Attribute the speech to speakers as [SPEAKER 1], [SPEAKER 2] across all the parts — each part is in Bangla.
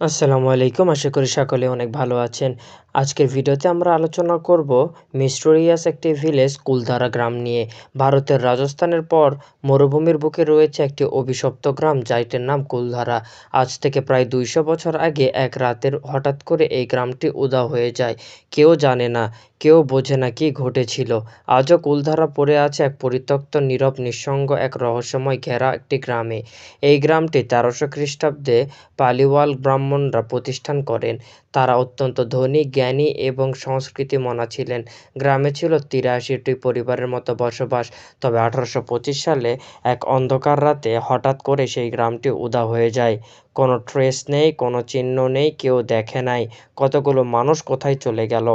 [SPEAKER 1] আসসালামু আলাইকুম। আশা করি সকলে অনেক ভালো আছেন। আজকের ভিডিওতে আমরা আলোচনা করব মিস্টোরিয়াস একটি ভিলেজ কুলধারা গ্রাম নিয়ে। ভারতের রাজস্থানের পর মরুভূমির বুকে রয়েছে একটি অভিশপ্ত গ্রাম, যাইটির নাম কুলধারা। আজ থেকে প্রায় দুইশো বছর আগে এক রাতের হঠাৎ করে এই গ্রামটি উদা হয়ে যায়। কেউ জানে না, কেউ বোঝে না কি ঘটেছিল। আজও কুলধারা পড়ে আছে এক পরিত্যক্ত, নীরব, নিঃসঙ্গ এক রহস্যময় ঘেরা একটি গ্রামে। এই গ্রামটি তেরোশো খ্রিস্টাব্দে পালিওয়াল ব্রাহ্মণরা প্রতিষ্ঠান করেন। তারা অত্যন্ত ধনী, জ্ঞানী এবং সংস্কৃতি মনা ছিলেন। গ্রামে ছিল তিরাশিটি পরিবারের মতো বসবাস। তবে আঠারোশো পঁচিশ সালে এক অন্ধকার রাতে হঠাৎ করে সেই গ্রামটি উদা হয়ে যায়। কোনো ট্রেস নেই, কোনো চিহ্ন নেই, কেউ দেখে নাই। কতগুলো মানুষ কোথায় চলে গেল?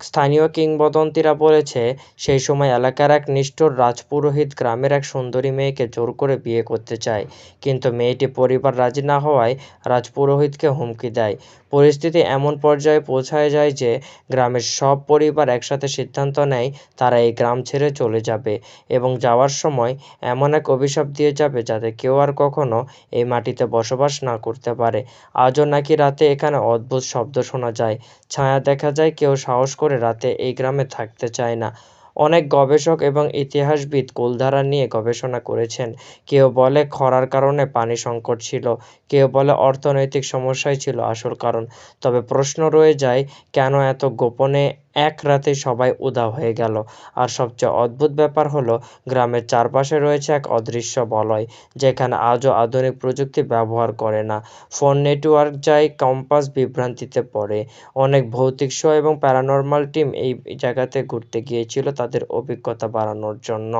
[SPEAKER 1] স্থানীয় কিংবদন্তিরা বলেছে, সেই সময় এলাকার এক নিষ্ঠুর রাজপুরোহিত গ্রামের এক সুন্দরী মেয়েকে জোর করে বিয়ে করতে চায়। কিন্তু মেয়েটি পরিবার রাজি না হওয়ায় রাজপুরোহিতকে হুমকি দেয়। পরিস্থিতি এমন পর্যায়ে পৌঁছায় যায় যে, গ্রামের সব পরিবার একসাথে সিদ্ধান্ত নেয় তারা এই গ্রাম ছেড়ে চলে যাবে এবং যাওয়ার সময় এমন এক অভিশাপ দিয়ে যাবে যাতে কেউ আর কখনো এই মাটিতে বসবাস না করতে পারে। আজও নাকি রাতে এখানে অদ্ভুত শব্দ শোনা যায়। ছায়া দেখা যায় কেউ সাহস করে রাতে এই গ্রামে থাকতে চায় না। অনেক গবেষক এবং ইতিহাসবিদ কুলধারা নিয়ে গবেষণা করেছেন। কেউ বলে খরার কারণে পানি সংকট ছিল, কেউ বলে অর্থনৈতিক সমস্যাই ছিল আসল কারণ। তবে প্রশ্ন রয়ে যায়, কেন এত গোপনে এক রাতে সবাই উদা হয়ে গেল। আর সবচেয়ে অদ্ভুত ব্যাপার হলো, গ্রামের চারপাশে রয়েছে এক অদৃশ্য বলয়, যেখানে আজও আধুনিক প্রযুক্তি ব্যবহার করে না। ফোন নেটওয়ার্ক যাই কম্পাস বিভ্রান্তিতে পড়ে। অনেক ভৌতিক শো এবং প্যারানর্মাল টিম এই জায়গাতে ঘুরতে গিয়েছিল তাদের অভিজ্ঞতা বাড়ানোর জন্য।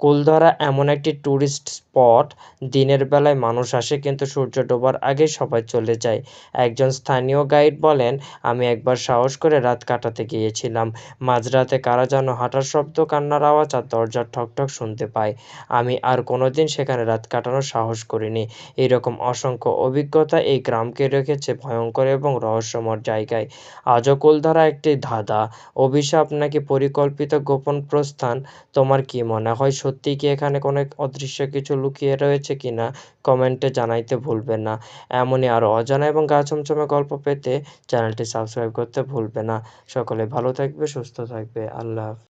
[SPEAKER 1] কুলধারা এমন একটি ট্যুরিস্ট স্পট দিনের বেলায় মানুষ আসে কিন্তু সূর্য ডোবার আগে সবাই চলে যায়। একজন স্থানীয় গাইড বলেন, আমি একবার সাহস করে রাত কাটাতে গিয়েছিলাম। মাঝরাতে কারা যেন হাঁটার শব্দ, কান্নার আওয়াজ আর দরজার ঠকঠক শুনতে পাই আমি আর কোনোদিন সেখানে রাত কাটানোর সাহস করিনি। এরকম অসংখ্য অভিজ্ঞতা এই গ্রামকে রেখেছে ভয়ঙ্কর এবং রহস্যময় জায়গায়। আজও কুলধারা একটি ধাঁধা। অভিশাপ নাকি পরিকল্পিত গোপন প্রস্থান? তোমার কি মনে হয় সত্যিই কি এখানে কোনো অদৃশ্য কিছু লুকিয়ে রয়েছে কি না? কমেন্টে জানাইতে ভুলবেন না। এমনই আরও অজানা এবং গা ছমছমে গল্প পেতে চ্যানেলটি সাবস্ক্রাইব করতে ভুলবে না। সকলে ভালো থাকবে, সুস্থ থাকবে। আল্লাহ